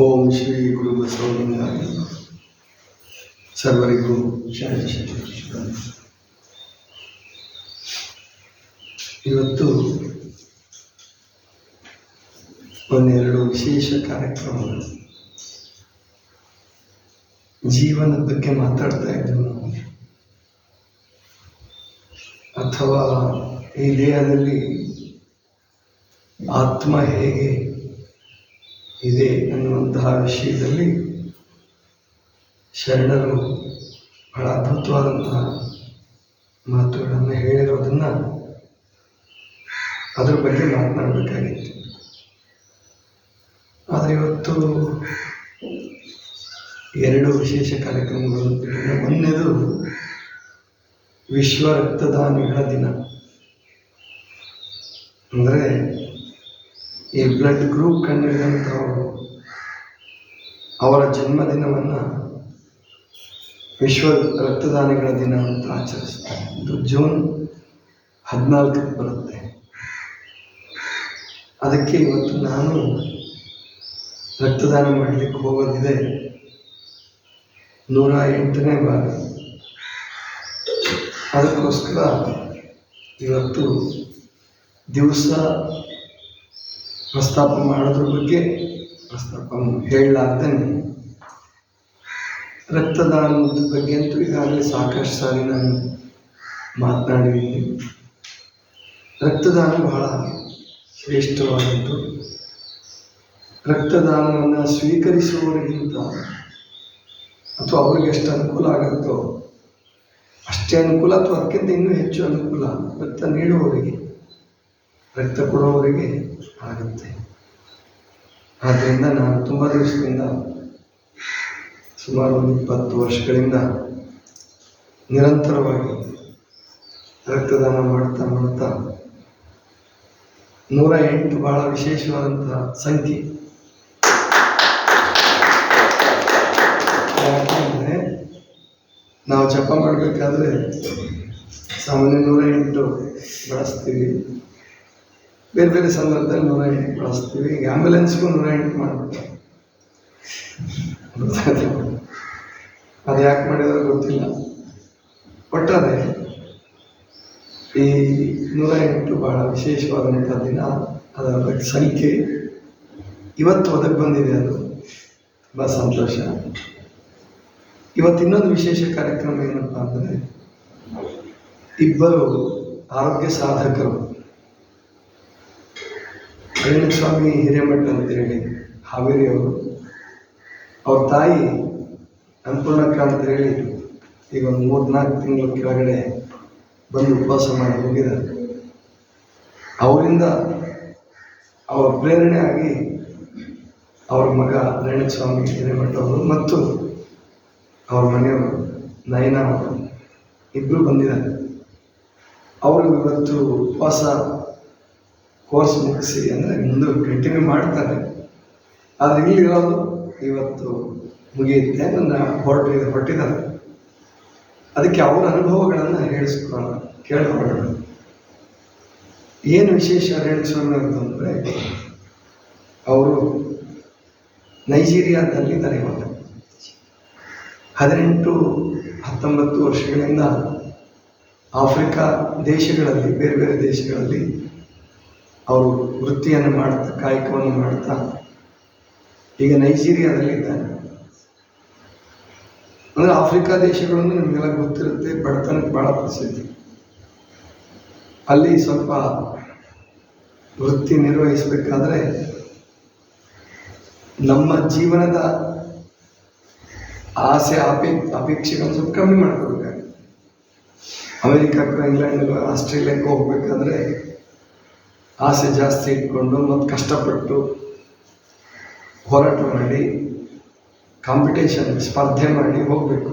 ಓಂ ಶ್ರೀ ಗುರು ಬಸವಲಿಂಗಾಯ ಸರ್ವರಿಗೂ ಶಾಂತಿ. ಇವತ್ತು ಒಂದೆರಡು ವಿಶೇಷ ಕಾರ್ಯಕ್ರಮಗಳು. ಜೀವನದ ಬಗ್ಗೆ ಮಾತಾಡ್ತಾ ಇದ್ದೆವು ನಾವು. ಅಥವಾ ಈ ದೇಹದಲ್ಲಿ ಆತ್ಮ ಹೇಗೆ? ಇದೆ ಅನ್ನುವಂತಹ ವಿಷಯದಲ್ಲಿ ಶರಣರು ಬಹಳ ಅದ್ಭುತವಾದಂತಹ ಮಾತುಗಳನ್ನು ಹೇಳಿರೋದನ್ನು ಅದ್ರ ಬಗ್ಗೆ ಮಾತನಾಡಬೇಕಾಗಿತ್ತು ಆದರೆ ಇವತ್ತು ಎರಡು ವಿಶೇಷ ಕಾರ್ಯಕ್ರಮಗಳು. ಒಂದನೇದು ವಿಶ್ವ ರಕ್ತದಾನಿಗಳ ದಿನ ಅಂದರೆ ಈ ಬ್ಲಡ್ ಗ್ರೂಪ್ ಕಂಡುಹಿಡಿದಂಥವರು ಅವರ ಜನ್ಮದಿನವನ್ನು ವಿಶ್ವ ರಕ್ತದಾನಿಗಳ ದಿನ ಅಂತ ಆಚರಿಸ್ತಾರೆ. ಇದು ಜೂನ್ ಹದಿನಾಲ್ಕಕ್ಕೆ ಬರುತ್ತೆ. ಅದಕ್ಕೆ ಇವತ್ತು ನಾನು ರಕ್ತದಾನ ಮಾಡಲಿಕ್ಕೆ ಹೋಗೋದಿದೆ. ನೂರ ಎಂಟನೇ ಬಾರಿ. ಅದಕ್ಕೋಸ್ಕರ ಇವತ್ತು ದಿವಸ ಪ್ರಸ್ತಾಪ ಮಾಡೋದ್ರ ಬಗ್ಗೆ ಪ್ರಸ್ತಾಪ ಹೇಳಲಾರ್ದೇನೆ ರಕ್ತದಾನದ ಬಗ್ಗೆ ಅಂತೂ ಈಗಾಗಲೇ ಸಾಕಷ್ಟು ಸಾರಿ ನಾನು ಮಾತನಾಡಿದ್ದೀನಿ. ರಕ್ತದಾನ ಬಹಳ ಶ್ರೇಷ್ಠವಾದದ್ದು ರಕ್ತದಾನವನ್ನು ಸ್ವೀಕರಿಸುವವರಿಗಿಂತ ಅಥವಾ ಅವ್ರಿಗೆ ಎಷ್ಟು ಅನುಕೂಲ ಆಗುತ್ತೋ ಅಷ್ಟೇ ಅನುಕೂಲ ಅಥವಾ ಅದಕ್ಕಿಂತ ಇನ್ನೂ ಹೆಚ್ಚು ಅನುಕೂಲ ರಕ್ತ ನೀಡುವವರಿಗೆ. ರಕ್ತ ಕೊಡುವವರಿಗೆ ಆಗುತ್ತೆ. ಆದ್ದರಿಂದ ನಾನು ತುಂಬ ದಿವಸದಿಂದ ಸುಮಾರು ಒಂದು ಇಪ್ಪತ್ತು ವರ್ಷಗಳಿಂದ ನಿರಂತರವಾಗಿ ರಕ್ತದಾನ ಮಾಡ್ತಾ ಮಾಡ್ತಾ ನೂರ ಎಂಟು ಬಹಳ ವಿಶೇಷವಾದಂತಹ ಸಂಖ್ಯೆ. ಯಾಕಂದರೆ ನಾವು ಜಪ ಮಾಡಬೇಕಾದ್ರೆ ಸಾಮಾನ್ಯ ನೂರ ಎಂಟು ಬಳಸ್ತೀವಿ. ಬೇರೆ ಬೇರೆ ಸಂದರ್ಭದಲ್ಲಿ ನೂರ ಎಂಟು ಬಳಸ್ತೀವಿ, ಈಗ ಆಂಬ್ಯುಲೆನ್ಸ್ಗೂ ನೂರ ಎಂಟು ಮಾಡ್ಬಿಟ್ಟು ಅದು ಯಾಕೆ ಮಾಡಿದ್ರೆ ಗೊತ್ತಿಲ್ಲ. ಒಟ್ಟಾರೆ ಈ ನೂರ ಎಂಟು ಬಹಳ ವಿಶೇಷವಾದಂಥ ದಿನ, ಅದರ ಬಗ್ಗೆ ಸಂಖ್ಯೆ ಇವತ್ತು ಒದಗಿ ಬಂದಿದೆ ಅದು. ತುಂಬ ಸಂತೋಷ. ಇವತ್ತು ಇನ್ನೊಂದು ವಿಶೇಷ ಕಾರ್ಯಕ್ರಮ ಏನಪ್ಪ ಅಂದರೆ, ಇಬ್ಬರು ಆರೋಗ್ಯ ಸಾಧಕರು. ಸ್ವಾಮಿ ಹಿರೇಮಠ ಅಂತ ಹೇಳಿ ಹಾವೇರಿ ಅವರು ತಾಯಿ ಅನ್ನಪೂರ್ಣಕ್ಕ ಅಂತ ಹೇಳಿ ಈಗ ಒಂದು ಮೂರ್ನಾಲ್ಕು ತಿಂಗಳ ಕೆಳಗಡೆ ಬಂದು ಉಪವಾಸ ಮಾಡಿ ಹೋಗಿದ್ದಾರೆ. ಅವರಿಂದ ಅವರ ಪ್ರೇರಣೆ ಆಗಿ ಅವ್ರ ಮಗ ರೇಣುಸ್ವಾಮಿ ಹಿರೇಮಠ ಅವರು ಮತ್ತು ಅವ್ರ ಮನೆಯವರು ನಯನ ಅವರು ಇಬ್ಬರು ಬಂದಿದ್ದಾರೆ. ಅವರು ಇವತ್ತು ಉಪವಾಸ ಕೋರ್ಸ್ ಮುಗಿಸಿ ಅಂದರೆ ಮುಂದೆ ಕಂಟಿನ್ಯೂ ಮಾಡ್ತಾರೆ. ಆದರೆ ಇಲ್ಲಿರೋದು ಇವತ್ತು ಮುಗಿಯುತ್ತೆ ನನ್ನ ಹೊರಟು ಹೊರಟಿದ್ದಾರೆ. ಅದಕ್ಕೆ ಅವರ ಅನುಭವಗಳನ್ನು ಹೇಳಿಸ್ಕೊಳ್ಳೋಣ ಕೇಳ್ಕೊಳ್ಳೋಣ ಏನು ವಿಶೇಷ ಅವ್ರದ್ದು ಅಂದರೆ, ಅವರು ನೈಜೀರಿಯಾದಲ್ಲಿದ್ದಾರೆ ಇವಾಗ ಹದಿನೆಂಟು ಹತ್ತೊಂಬತ್ತು ವರ್ಷಗಳಿಂದ ಆಫ್ರಿಕಾ ದೇಶಗಳಲ್ಲಿ, ಬೇರೆ ಬೇರೆ ದೇಶಗಳಲ್ಲಿ ಅವರು ವೃತ್ತಿಯನ್ನು ಮಾಡ್ತಾ, ಕಾಯಕವನ್ನು ಮಾಡ್ತಾ, ಈಗ ನೈಜೀರಿಯಾದಲ್ಲಿ ಇದ್ದಾರೆ ಅಂದರೆ ಆಫ್ರಿಕಾ ದೇಶಗಳನ್ನು ನಿಮಗೆಲ್ಲ ಗೊತ್ತಿರುತ್ತೆ, ಬಡತನಕ್ಕೆ ಭಾಳ ಪ್ರಸಿದ್ಧಿ. ಅಲ್ಲಿ ಸ್ವಲ್ಪ ವೃತ್ತಿ ನಿರ್ವಹಿಸಬೇಕಾದ್ರೆ ನಮ್ಮ ಜೀವನದ ಆಸೆ ಅಪೇ ಅಪೇಕ್ಷೆಗಳನ್ನು ಸ್ವಲ್ಪ ಕಮ್ಮಿ ಮಾಡ್ಕೋಬೇಕಾಗುತ್ತೆ ಅಮೆರಿಕಕ್ಕೆ ಇಂಗ್ಲೆಂಡ್ ಆಸ್ಟ್ರೇಲಿಯಾಕ್ಕೆ ಹೋಗ್ಬೇಕಾದ್ರೆ ಆಸೆ ಜಾಸ್ತಿ ಇಟ್ಕೊಂಡು ಮತ್ತು ಕಷ್ಟಪಟ್ಟು ಹೋರಾಟ ಮಾಡಿ ಕಾಂಪಿಟೇಷನ್ ಸ್ಪರ್ಧೆ ಮಾಡಿ ಹೋಗಬೇಕು.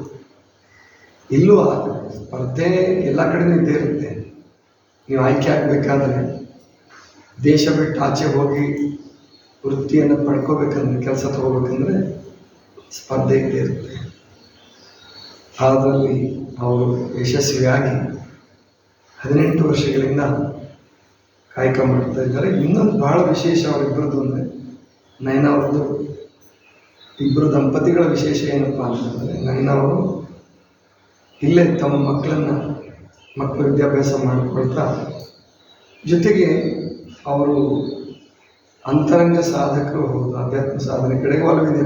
ಇಲ್ಲೂ ಸ್ಪರ್ಧೆ ಎಲ್ಲ ಕಡೆನೂ ಇದ್ದೇ ಇರುತ್ತೆ. ನೀವು ಆಯ್ಕೆ ಆಗಬೇಕಾದ್ರೆ ದೇಶ ಬಿಟ್ಟು ಆಚೆ ಹೋಗಿ ವೃತ್ತಿಯನ್ನು ಪಡ್ಕೋಬೇಕಂದ್ರೆ, ಕೆಲಸ ತಗೋಬೇಕಂದ್ರೆ ಸ್ಪರ್ಧೆ ಇದ್ದೇ ಇರುತ್ತೆ. ಅದರಲ್ಲಿ ಅವರು ಯಶಸ್ವಿಯಾಗಿ ಹದಿನೆಂಟು ವರ್ಷಗಳಿಂದ ಕಾಯಕ ಮಾಡ್ತಾ ಇದ್ದಾರೆ. ಇನ್ನೊಂದು ಭಾಳ ವಿಶೇಷ ಅವರಿಬ್ಬರದ್ದು ಅಂದರೆ ನಯನ ಅವ್ರದ್ದು ಇಬ್ಬರು ದಂಪತಿಗಳ ವಿಶೇಷ ಏನಪ್ಪ ಅಂತಂದರೆ ಅವರು ಇಲ್ಲೇ ತಮ್ಮ ಮಕ್ಕಳನ್ನು ಮಕ್ಕಳು ವಿದ್ಯಾಭ್ಯಾಸ ಮಾಡಿಕೊಳ್ತಾ, ಜೊತೆಗೆ ಅವರು ಅಂತರಂಗ ಸಾಧಕರು ಹೌದು, ಆಧ್ಯಾತ್ಮ ಸಾಧನೆ ಕಡೆಗೆ ಒಲವಿದೆ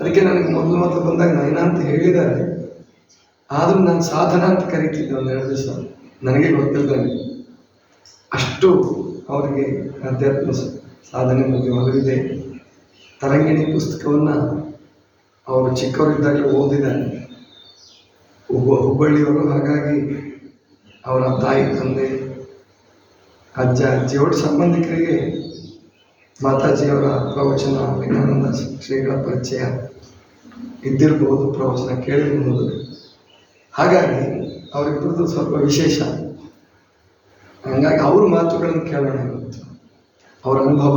ಅದಕ್ಕೆ ನನಗೆ ಮೊದಲು ಮೊದಲು ಬಂದಾಗ ನಯನ ಅಂತ ಹೇಳಿದ್ದಾರೆ. ಆದರೂ ನಾನು ಸಾಧನ ಅಂತ ಕರಿತಿದ್ದೆ ಎರಡು ದಿವಸ. ನನಗೆ ಗೊತ್ತಿಲ್ಲದೆ ಅಷ್ಟು ಅವರಿಗೆ ಅಧ್ಯಾತ್ಮ ಸಾಧನೆ ಒಲವಿದೆ ತರಂಗಿಣಿ ಪುಸ್ತಕವನ್ನು ಅವರು ಚಿಕ್ಕವರಿದ್ದಾಗಲೇ ಓದಿದ್ದಾರೆ. ಹುಬ್ಬ, ಹುಬ್ಬಳ್ಳಿಯವರು ಹಾಗಾಗಿ ಅವರ ತಾಯಿ, ತಂದೆ, ಅಜ್ಜ ಅಜ್ಜಿಯವರ ಸಂಬಂಧಿಕರಿಗೆ ಮಾತಾಜಿಯವರ ಪ್ರವಚನ ವಿಜ್ಞಾನಂದ ಶ್ರೀಗಳ ಪರಿಚಯ ಇದ್ದಿರಬಹುದು ಪ್ರವಚನ ಕೇಳಿರಬಹುದು ಹಾಗಾಗಿ ಅವರಿಬ್ಬರದ್ದು ಸ್ವಲ್ಪ ವಿಶೇಷ. ಹಂಗಾಗಿ ಅವ್ರ ಮಾತುಗಳನ್ನು ಕೇಳೋಣ ಇವತ್ತು. ಅವರ ಅನುಭವ,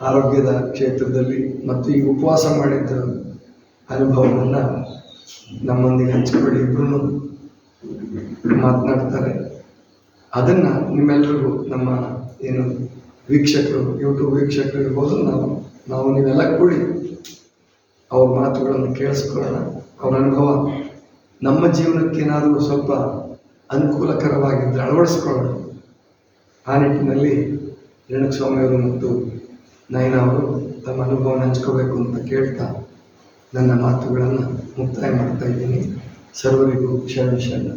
ಆರೋಗ್ಯದ ಕ್ಷೇತ್ರದಲ್ಲಿ ಮತ್ತು ಈ ಉಪವಾಸ ಮಾಡಿದ್ದ ಅನುಭವವನ್ನು ನಮ್ಮೊಂದಿಗೆ ಹಂಚಿಕೊಳ್ಳಿ. ಇಬ್ಬರೂ ಮಾತನಾಡ್ತಾರೆ. ಅದನ್ನು ನಿಮ್ಮೆಲ್ಲರಿಗೂ ನಮ್ಮ ಏನು ವೀಕ್ಷಕರು ಯೂಟ್ಯೂಬ್ ವೀಕ್ಷಕರು ಇರ್ಬೋದು, ನಾವು ನಾವು ನೀವೆಲ್ಲ ಕೂಡಿ ಅವ್ರ ಮಾತುಗಳನ್ನು ಕೇಳಿಸ್ಕೊಳ್ಳೋಣ. ಅವ್ರ ಅನುಭವ, ನಮ್ಮ ಜೀವನಕ್ಕೆ ಏನಾದರೂ ಸ್ವಲ್ಪ ಅನುಕೂಲಕರವಾಗಿದ್ದರೆ ಅಳವಡಿಸ್ಕೊಳ್ಳೋಣ. ಆ ನಿಟ್ಟಿನಲ್ಲಿ ರೇಣುಕಸ್ವಾಮಿಯವರು ಮತ್ತು ನಯನ ಅವರು ತಮ್ಮ ಅನುಭವನ ಹಂಚ್ಕೋಬೇಕು ಅಂತ ಕೇಳ್ತಾ ನನ್ನ ಮಾತುಗಳನ್ನು ಮುಕ್ತಾಯ ಮಾಡ್ತಾ ಇದ್ದೀನಿ. ಸರ್ವರಿಗೂ ಶರಣ ಶರಣ.